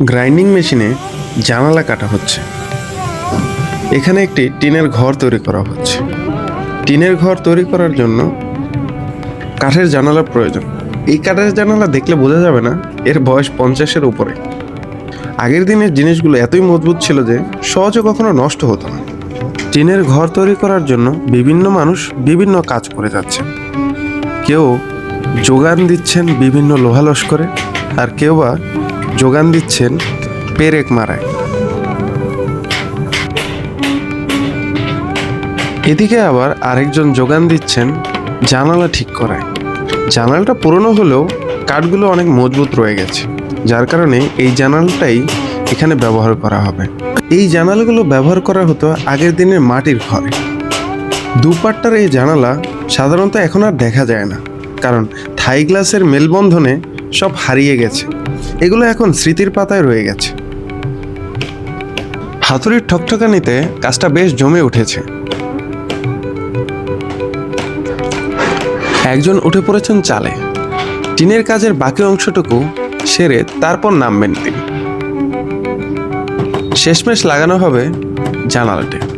Grinding মেশিনে জানালা কাটা হচ্ছে। এখানে একটি টিনের ঘর তৈরি করা হচ্ছে। টিনের ঘর তৈরি করার জন্য কাঠের জানালার প্রয়োজন। এই কাঠের জানালা দেখলে বোঝা যাবে না, এর বয়স পঞ্চাশের উপরে। আগের দিনের জিনিসগুলো এতই মজবুত ছিল যে সহজে কখনো নষ্ট হতো না। টিনের ঘর তৈরি করার জন্য বিভিন্ন মানুষ বিভিন্ন কাজ করে যাচ্ছে। কেউ যোগান দিচ্ছেন বিভিন্ন লোহা লস্করে, আর কেউ বা যোগান দিচ্ছেন পেরেক মারায়। এদিকে আবার আরেকজন যোগান দিচ্ছেন জানালা ঠিক করায়। জানালাটা পুরনো হলেও কাঠগুলো অনেক মজবুত রয়ে গেছে, যার কারণে এই জানালাটাই এখানে ব্যবহার করা হবে। এই জানালাগুলো ব্যবহার করা হতো আগের দিনের মাটির ঘরে। দুপাট্টার এই জানালা সাধারণত এখন আর দেখা যায় না, কারণ থাই গ্লাসের মেলবন্ধনে সব হারিয়ে গেছে। এগুলো এখন স্মৃতির পাতায় রয়ে গেছে। হাতুড়ির ঠকঠকানিতে কাজটা বেশ জমে উঠেছে। একজন উঠে পড়েছেন চালে। টিনের কাজের বাকি অংশটুকু সেরে তারপর নামবেন তিনি। শেষমেশ লাগানো হবে জানালাটি।